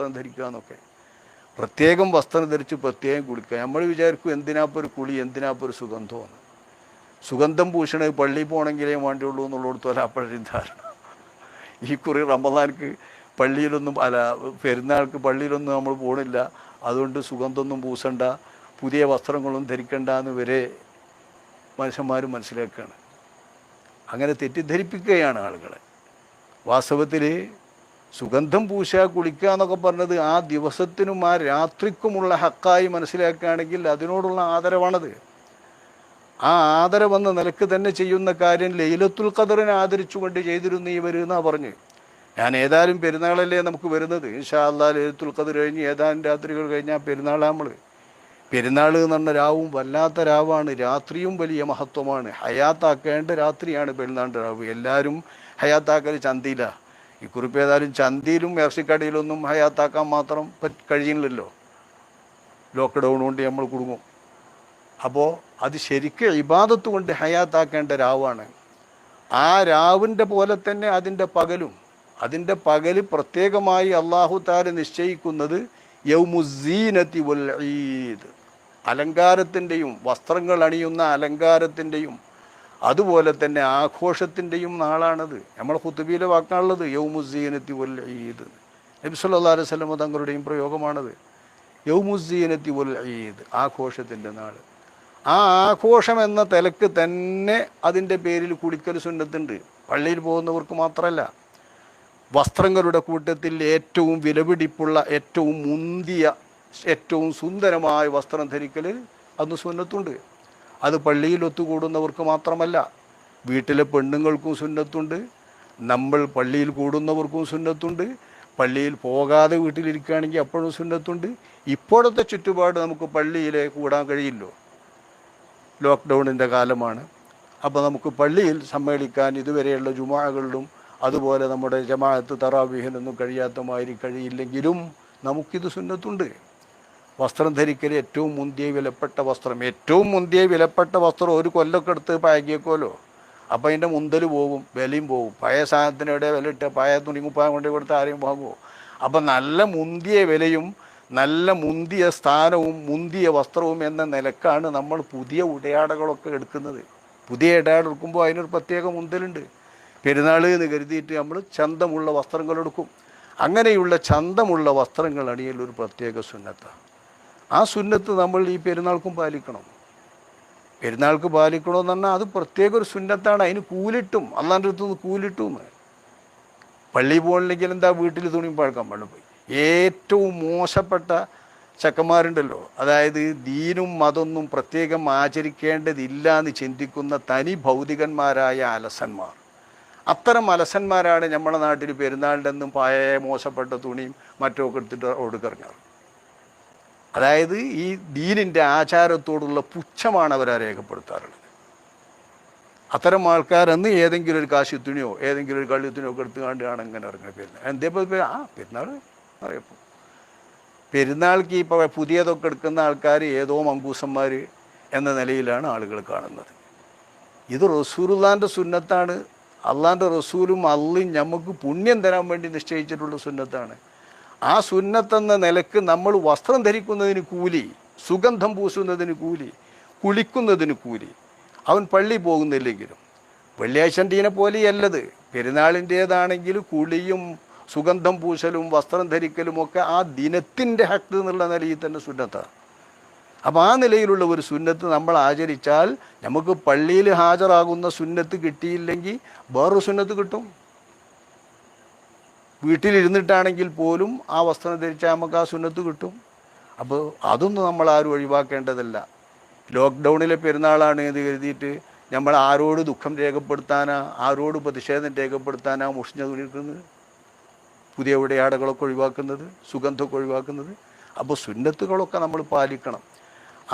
വസ്ത്രം ധരിക്കുക എന്നൊക്കെ. പ്രത്യേകം വസ്ത്രം ധരിച്ച് പ്രത്യേകം കുളിക്കുക. നമ്മൾ വിചാരിക്കും എന്തിനാപ്പോൾ ഒരു കുളി എന്തിനാപ്പോൾ ഒരു സുഗന്ധമാണ്. സുഗന്ധം പൂശണ പള്ളിയിൽ പോകണമെങ്കിലേ വേണ്ടിയുള്ളൂ എന്നുള്ളിടത്തോലെ അപ്പോഴും ധാരണ. ഈ കുറി റമദാൻക്ക് പള്ളിയിലൊന്നും അല്ല പെരുന്നാൾക്ക് പള്ളിയിലൊന്നും നമ്മൾ പോണില്ല. അതുകൊണ്ട് സുഗന്ധമൊന്നും പൂശണ്ട പുതിയ വസ്ത്രങ്ങളൊന്നും ധരിക്കണ്ട എന്ന് വരെ മനുഷ്യന്മാർ മനസ്സിലാക്കുകയാണ് അങ്ങനെ തെറ്റിദ്ധരിപ്പിക്കുകയാണ് ആളുകളെ. വാസ്തവത്തിൽ സുഗന്ധം പൂശ കുളിക്കുക എന്നൊക്കെ പറഞ്ഞത് ആ ദിവസത്തിനും ആ രാത്രിക്കുമുള്ള ഹക്കായി മനസ്സിലാക്കുകയാണെങ്കിൽ അതിനോടുള്ള ആദരവാണത്. ആ ആദരവെന്ന നിലയ്ക്ക് തന്നെ ചെയ്യുന്ന കാര്യം ലൈലത്തുൽ ഖദറിനെ ആദരിച്ചുകൊണ്ട് ചെയ്തിരുന്നു ഇവർ എന്നാ പറഞ്ഞ്. ഞാൻ ഏതായാലും പെരുന്നാളല്ലേ നമുക്ക് വരുന്നത്. ഇൻഷാ അല്ലാ ലൈലത്തുൽ ഖദർ കഴിഞ്ഞ് ഏതാനും രാത്രികൾ കഴിഞ്ഞാൽ പെരുന്നാളാ നമ്മൾ പെരുന്നാൾ എന്ന് പറഞ്ഞ രാവും വല്ലാത്ത രാവാണ്. രാത്രിയും വലിയ മഹത്വമാണ്. ഹയാത്താക്കേണ്ട രാത്രിയാണ് പെരുന്നാളിന്റെ രാവ്. എല്ലാവരും ഹയാത്താക്കൽ ചന്തയില. ഈ കുറിപ്പ് ഏതായാലും ചന്തയിലും ഇറച്ചിക്കടയിലൊന്നും ഹയാത്താക്കാൻ മാത്രം കഴിയുന്നില്ലല്ലോ. ലോക്ക്ഡൗൺ കൊണ്ട് നമ്മൾ കുടുങ്ങും. അപ്പോൾ അത് ശരിക്കും ഇബാദത്ത് കൊണ്ട് ഹയാത്താക്കേണ്ട രാവാണ്. ആ രാവിന്റെ പോലെ തന്നെ അതിന്റെ പകലും അതിന്റെ പകൽ പ്രത്യേകമായി അള്ളാഹു താര നിശ്ചയിക്കുന്നത് യൗമുസീനത്തി വൽ ഈദ്. അലങ്കാരത്തിന്റെയും വസ്ത്രങ്ങൾ അണിയുന്ന അലങ്കാരത്തിന്റെയും അതുപോലെ തന്നെ ആഘോഷത്തിന്റെയും നാളാണത്. നമ്മൾ ഹുത്തുബിയിലെ വാക്കാണുള്ളത് യൗമുസീനത്തി വൽ ഈദ്. നബി സല്ലല്ലാഹു അലൈഹി വസല്ലം തങ്ങളുടെയും പ്രയോഗമാണത്. യൗമുസീനത്തി വൽ ഈദ് ആഘോഷത്തിന്റെ നാൾ. ആ ആഘോഷം എന്ന തിലക്ക് തന്നെ അതിന്റെ പേരിൽ കുളിക്കൽ സുന്നത്തുണ്ട്. പള്ളിയിൽ പോകുന്നവർക്ക് മാത്രമല്ല വസ്ത്രങ്ങളുടെ കൂട്ടത്തിൽ ഏറ്റവും വിലപിടിപ്പുള്ള ഏറ്റവും മുന്തിയ ഏറ്റവും സുന്ദരമായ വസ്ത്രം ധരിക്കൽ അന്ന് സുന്നത്തുണ്ട്. അത് പള്ളിയിൽ ഒത്തുകൂടുന്നവർക്ക് മാത്രമല്ല വീട്ടിലെ പെണ്ണുങ്ങൾക്കും സുന്നത്തുണ്ട് നമ്മൾ പള്ളിയിൽ കൂടുന്നവർക്കും സുന്നത്തുണ്ട് പള്ളിയിൽ പോകാതെ വീട്ടിലിരിക്കുകയാണെങ്കിൽ അപ്പോഴും സുന്നത്തുണ്ട്. ഇപ്പോഴത്തെ ചുറ്റുപാട് നമുക്ക് പള്ളിയിലെ കൂടാൻ കഴിയില്ലോ. ലോക്ക്ഡൗണിന്റെ കാലമാണ്. അപ്പോൾ നമുക്ക് പള്ളിയിൽ സമ്മേളിക്കാൻ ഇതുവരെയുള്ള ജുമാകളിലും അതുപോലെ നമ്മുടെ ജമാഅത്ത് തറാവീഹിനൊന്നും കഴിയാത്ത മാതിരി കഴിയില്ലെങ്കിലും നമുക്കിത് സുന്നത്തുണ്ട്. വസ്ത്രം ധരിക്കൽ ഏറ്റവും മുന്തിയ വിലപ്പെട്ട വസ്ത്രം. ഏറ്റവും മുന്തിയ വിലപ്പെട്ട വസ്ത്രം ഒരു കൊല്ലൊക്കെ എടുത്ത് പാകിയേക്കുമല്ലോ അപ്പോൾ അതിന്റെ മുന്തൽ പോകും വിലയും പോകും പഴയ സാധനത്തിന് എവിടെ വില ഇട്ട് പഴയ തുണിക്കുപ്പായം കൊണ്ട് കൊടുത്ത് ആരെയും വാങ്ങുമോ അപ്പം നല്ല മുന്തിയ വിലയും നല്ല മുന്തിയ സ്ഥാനവും മുന്തിയ വസ്ത്രവും എന്ന നിലക്കാണ് നമ്മൾ പുതിയ ഉടയാടകളൊക്കെ എടുക്കുന്നത്. പുതിയ ഇടയാട എടുക്കുമ്പോൾ അതിനൊരു പ്രത്യേക മുന്തലുണ്ട്. പെരുന്നാൾ എന്ന് കരുതിയിട്ട് നമ്മൾ ചന്തമുള്ള വസ്ത്രങ്ങൾ എടുക്കും. അങ്ങനെയുള്ള ചന്തമുള്ള വസ്ത്രങ്ങൾ അണിയൽ ഒരു പ്രത്യേക സുന്നത്താണ് ആ സുന്നത്ത് നമ്മൾ ഈ പെരുന്നാൾക്കും പാലിക്കണം. പെരുന്നാൾക്ക് പാലിക്കണമെന്ന് പറഞ്ഞാൽ അത് പ്രത്യേക ഒരു സുന്നത്താണ്. അതിന് കൂലിട്ടും അള്ളാന്റെ അടുത്ത് നിന്ന് കൂലിട്ടും. പള്ളി പോകണമെങ്കിൽ എന്താ വീട്ടിൽ തുണിയും പഴക്കാൻ പാടില്ല പോയി. ഏറ്റവും മോശപ്പെട്ട ചക്കന്മാരുണ്ടല്ലോ. അതായത് ദീനും മതൊന്നും പ്രത്യേകം ആചരിക്കേണ്ടതില്ല എന്ന് ചിന്തിക്കുന്ന തനി ഭൗതികന്മാരായ അലസന്മാർ. അത്തരം അലസന്മാരാണ് നമ്മുടെ നാട്ടിൽ പെരുന്നാളിന്റെ എന്നും പഴയ മോശപ്പെട്ട തുണിയും മറ്റൊക്കെ എടുത്തിട്ട് ഒടുക്കിറങ്ങാറ് അതായത് ഈ ദീനിന്റെ ആചാരത്തോടുള്ള പുച്ഛമാണ് അവരെ രേഖപ്പെടുത്താറുള്ളത്. അത്തരം ആൾക്കാരെന്ന് ഏതെങ്കിലും ഒരു കാശി തുണിയോ ഏതെങ്കിലും ഒരു കള്ളി തുണിയോ ഒക്കെ എടുത്തു കണ്ടാണ് ഇങ്ങനെ ഇറങ്ങുന്നത് പെരുന്നാൾ എന്തേ ആ പെരുന്നാൾ അറിയപ്പോൾ പെരുന്നാൾക്ക് ഇപ്പോൾ പുതിയതൊക്കെ എടുക്കുന്ന ആൾക്കാർ ഏതോ മങ്കൂസന്മാർ എന്ന നിലയിലാണ് ആളുകൾ കാണുന്നത്. ഇത് റസൂലുള്ളാന്റെ സുന്നത്താണ്. അള്ളാന്റെ റസൂലും അള്ളിയും നമുക്ക് പുണ്യം തരാൻ വേണ്ടി നിശ്ചയിച്ചിട്ടുള്ള സുന്നത്താണ്. ആ സുന്നത്തെന്ന നിലയ്ക്ക് നമ്മൾ വസ്ത്രം ധരിക്കുന്നതിന് കൂലി സുഗന്ധം പൂശുന്നതിന് കൂലി കുളിക്കുന്നതിന് കൂലി. അവൻ പള്ളി പോകുന്നില്ലെങ്കിലും. വെള്ളിയാഴ്ചന്റെ പോലെയല്ലത്. പെരുന്നാളിന്റേതാണെങ്കിൽ കുളിയും സുഗന്ധം പൂശലും വസ്ത്രം ധരിക്കലും ഒക്കെ ആ ദിനത്തിന്റെ ഹക്ക് എന്നുള്ള നിലയിൽ തന്നെ സുന്നത്താണ് അപ്പോൾ ആ നിലയിലുള്ള ഒരു സുന്നത്ത് നമ്മൾ ആചരിച്ചാൽ നമുക്ക് പള്ളിയിൽ ഹാജരാകുന്ന സുന്നത്ത് കിട്ടിയില്ലെങ്കിൽ വേറൊരു സുന്നത്ത് കിട്ടും. വീട്ടിലിരുന്നിട്ടാണെങ്കിൽ പോലും ആ വസ്ത്രം ധരിച്ചാൽ നമുക്ക് ആ സുന്നത്ത് കിട്ടും. അപ്പോൾ അതൊന്നും നമ്മൾ ആരും ഒഴിവാക്കേണ്ടതല്ല. ലോക്ക്ഡൗണിലെ പെരുന്നാളാണ് എന്ന് കരുതിയിട്ട് നമ്മൾ ആരോട് ദുഃഖം രേഖപ്പെടുത്താനാ ആരോട് പ്രതിഷേധം രേഖപ്പെടുത്താനാ മുഷിഞ്ഞ തുണിക്കുന്നത് പുതിയ ഉടയാടകളൊക്കെ ഒഴിവാക്കുന്നത് സുഗന്ധമൊക്കെ ഒഴിവാക്കുന്നത്. അപ്പോൾ സുന്നത്തുകളൊക്കെ നമ്മൾ പാലിക്കണം.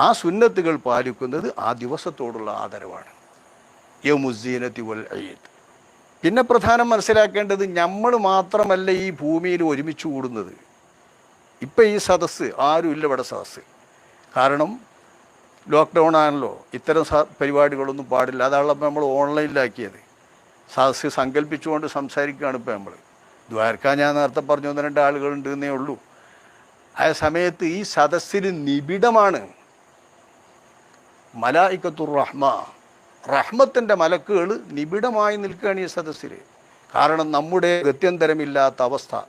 ആ സുന്നത്തുകൾ പാലിക്കുന്നത് ആ ദിവസത്തോടുള്ള ആദരവാണ്. യമുസീനത്തി വൽ ഈദ് പിന്നെ പ്രധാനം മനസ്സിലാക്കേണ്ടത് നമ്മൾ മാത്രമല്ല ഈ ഭൂമിയിൽ ഒരുമിച്ച് കൂടുന്നത്. ഇപ്പം ഈ സദസ്സ് ആരുമില്ല ഇവിടെ സദസ്സ്. കാരണം ലോക്ക്ഡൗൺ ആണല്ലോ. ഇത്തരം പരിപാടികളൊന്നും പാടില്ല. അതാണല്ലോ നമ്മൾ ഓൺലൈനിലാക്കിയത്. സദസ്സ് സങ്കല്പിച്ചുകൊണ്ട് സംസാരിക്കുകയാണ് ഇപ്പോൾ നമ്മൾ ദ്വാരക്ക ഞാൻ നേരത്തെ പറഞ്ഞു ഒന്ന് രണ്ട് ആളുകളുണ്ട് എന്നേ ഉള്ളൂ. ആ സമയത്ത് ഈ സദസ്സിന് നിബിഡമാണ് മലായിക്കത്തുർ റഹ്മ റഹ്മത്തിന്റെ മലക്കുകൾ നിബിഡമായി നിൽക്കുകയാണ് ഈ സദസ്സിൽ കാരണം നമ്മുടെ ഗത്യന്തരമില്ലാത്ത അവസ്ഥ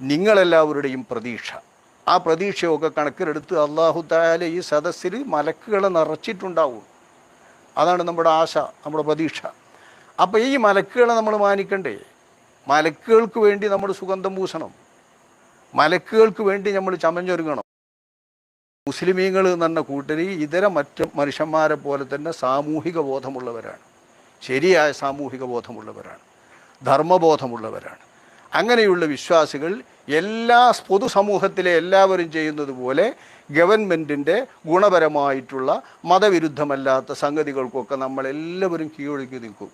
നിങ്ങളെല്ലാവരുടെയും പ്രതീക്ഷ. ആ പ്രതീക്ഷയൊക്കെ കണക്കിലെടുത്ത് അള്ളാഹു താല ഈ സദസ്സിൽ മലക്കുകളെ നിറച്ചിട്ടുണ്ടാവും. അതാണ് നമ്മുടെ ആശ നമ്മുടെ പ്രതീക്ഷ. അപ്പോൾ ഈ മലക്കുകളെ നമ്മൾ മാനിക്കണ്ടേ? മലക്കുകൾക്ക് വേണ്ടി നമ്മൾ സുഗന്ധം പൂശണം മലക്കുകൾക്ക് വേണ്ടി നമ്മൾ ചമഞ്ഞൊരുങ്ങണം. മുസ്ലിമീങ്ങൾ എന്ന് പറഞ്ഞ കൂട്ടർ ഇതര മറ്റ് മനുഷ്യന്മാരെ പോലെ തന്നെ സാമൂഹിക ബോധമുള്ളവരാണ്. ശരിയായ സാമൂഹിക ബോധമുള്ളവരാണ്. ധർമ്മബോധമുള്ളവരാണ്. അങ്ങനെയുള്ള വിശ്വാസികൾ എല്ലാ പൊതുസമൂഹത്തിലെ എല്ലാവരും ചെയ്യുന്നത് പോലെ ഗവൺമെന്റിന്റെ ഗുണപരമായിട്ടുള്ള മതവിരുദ്ധമല്ലാത്ത സംഗതികൾക്കൊക്കെ നമ്മളെല്ലാവരും കീഴൊഴുക്കി നിൽക്കും.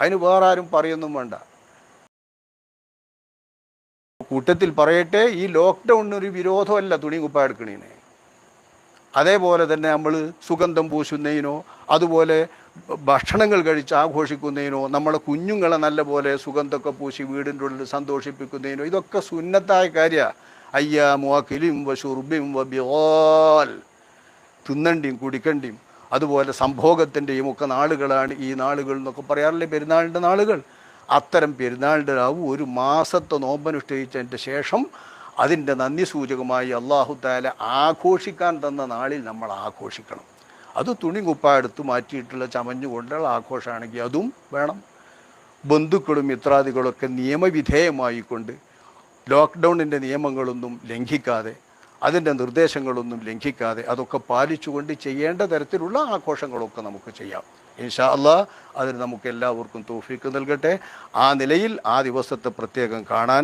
അതിന് വേറെ ആരും പറയൊന്നും വേണ്ട. കൂട്ടത്തിൽ പറയട്ടെ ഈ ലോക്ക്ഡൗണിന് ഒരു വിരോധമല്ല തുണി കുപ്പ അതേപോലെ തന്നെ നമ്മൾ സുഗന്ധം പൂശുന്നതിനോ അതുപോലെ ഭക്ഷണങ്ങൾ കഴിച്ച് ആഘോഷിക്കുന്നതിനോ നമ്മളെ കുഞ്ഞുങ്ങളെ നല്ല പോലെ സുഗന്ധമൊക്കെ പൂശി വീടിന്റെ ഉള്ളിൽ സന്തോഷിപ്പിക്കുന്നതിനോ ഇതൊക്കെ സുന്നത്തായ കാര്യമാണ് അയ്യാ മുവാക്കിലും വഷുർബിം വബിയോൽ തിന്നണ്ടിയും കുടിക്കണ്ടിയും. അതുപോലെ സംഭോഗത്തിന്റെയും ഒക്കെ നാളുകളാണ് ഈ നാളുകൾ എന്നൊക്കെ പറയാറില്ലേ പെരുന്നാളിന്റെ നാളുകൾ. അത്തരം പെരുന്നാളിന്റെ രാവ് ഒരു മാസത്തെ നോമ്പനുഷ്ഠിച്ചതിന്റെ ശേഷം അതിന്റെ നന്ദി സൂചകമായി അള്ളാഹുദാല ആഘോഷിക്കാൻ തന്ന നാളിൽ നമ്മൾ ആഘോഷിക്കണം. അത് തുണി കുപ്പ എടുത്ത് മാറ്റിയിട്ടുള്ള ചമഞ്ഞുകൊണ്ടുള്ള ആഘോഷമാണെങ്കിൽ അതും വേണം. ബന്ധുക്കളും മിത്രാദികളൊക്കെ നിയമവിധേയമായിക്കൊണ്ട് ലോക്ക്ഡൗണിന്റെ നിയമങ്ങളൊന്നും ലംഘിക്കാതെ അതിന്റെ നിർദ്ദേശങ്ങളൊന്നും ലംഘിക്കാതെ അതൊക്കെ പാലിച്ചുകൊണ്ട് ചെയ്യേണ്ട തരത്തിലുള്ള ആഘോഷങ്ങളൊക്കെ നമുക്ക് ചെയ്യാം. ഇൻഷാ അള്ളാ അതിന് നമുക്ക് എല്ലാവർക്കും തോഫീക്ക് നൽകട്ടെ. ആ നിലയിൽ ആ ദിവസത്തെ പ്രത്യേകം കാണാൻ